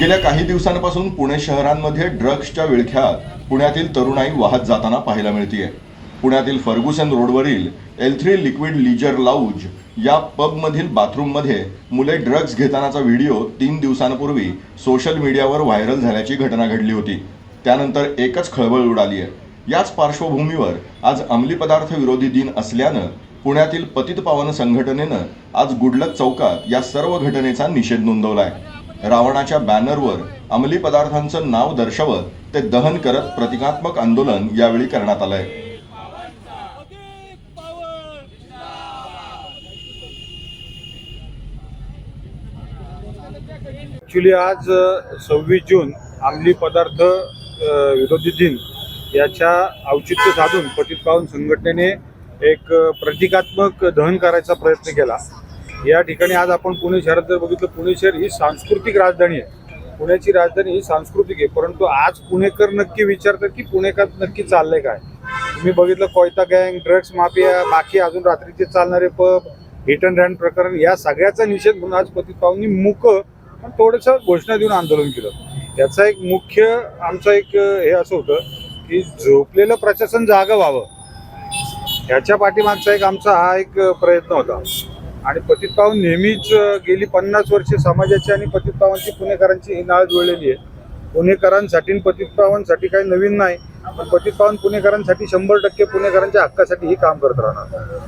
गेल्या काही दिवसांपासून पुणे शहरांमध्ये ड्रग्जच्या विळख्यात पुण्यातील तरुणाई वाहत जाताना पाहायला मिळतीये. पुण्यातील फर्ग्युसन रोडवरील L three liquid leisure lounge या पबमधील बाथरूममध्ये मुले ड्रग्ज घेतानाचा व्हिडिओ तीन दिवसांपूर्वी सोशल मीडियावर व्हायरल झाल्याची घटना घडली होती. त्यानंतर एकच खळबळ उडाली आहे याच पार्श्वभूमीवर आज अंमली पदार्थ विरोधी दिन असल्यानं पुण्यातील पतित पावन संघटनेनं आज गुडलक चौकात या सर्व घटनेचा निषेध नोंदवलाय. रावणाच्या बॅनरवर अंमली पदार्थांचं नाव दर्शवत ते दहन करत प्रतिकात्मक आंदोलन यावेळी करण्यात आलंय. ॲक्च्युली आज सव्वीस जून अंमली पदार्थ विरोधी दिन याच्या औचित्य साधून पतित पावन संघटनेने एक प्रतिकात्मक दहन करायचा प्रयत्न केला. या ठिकाणी आज आपण पुणे शहरात जर बघितलं पुणे शहर ही सांस्कृतिक राजधानी आहे. पुण्याची राजधानी ही सांस्कृतिक आहे परंतु आज पुणेकर नक्की विचारतात की पुणेकर नक्की चाललंय काय? तुम्ही बघितलं कोयता गँग ड्रग्स माफिया बाकी अजून रात्रीचे चालणारे पब हिट अँड रॅन प्रकरण या सगळ्याचा निषेध म्हणून आज पतित पावनी मुक पण थोडंसं घोषणा देऊन आंदोलन केलं. याचा एक मुख्य आमचं एक हे असं होतं की झोपलेलं प्रशासन जागं व्हावं. ह्याच्या पाठीमागचा एक आमचा हा एक प्रयत्न होता. आणि पतित पावन नेहमीच गेली पन्नास वर्षे समाजाची आणि पतित पावनची पुणेकरांची ही नाळ जुळलेली आहे. पुणेकरांसाठी आणि पतित पावनसाठी काही नवीन नाही पण पतित पावन पुणेकरांसाठी शंभर टक्के पुणेकरांच्या हक्कासाठी ही काम करत राहणार.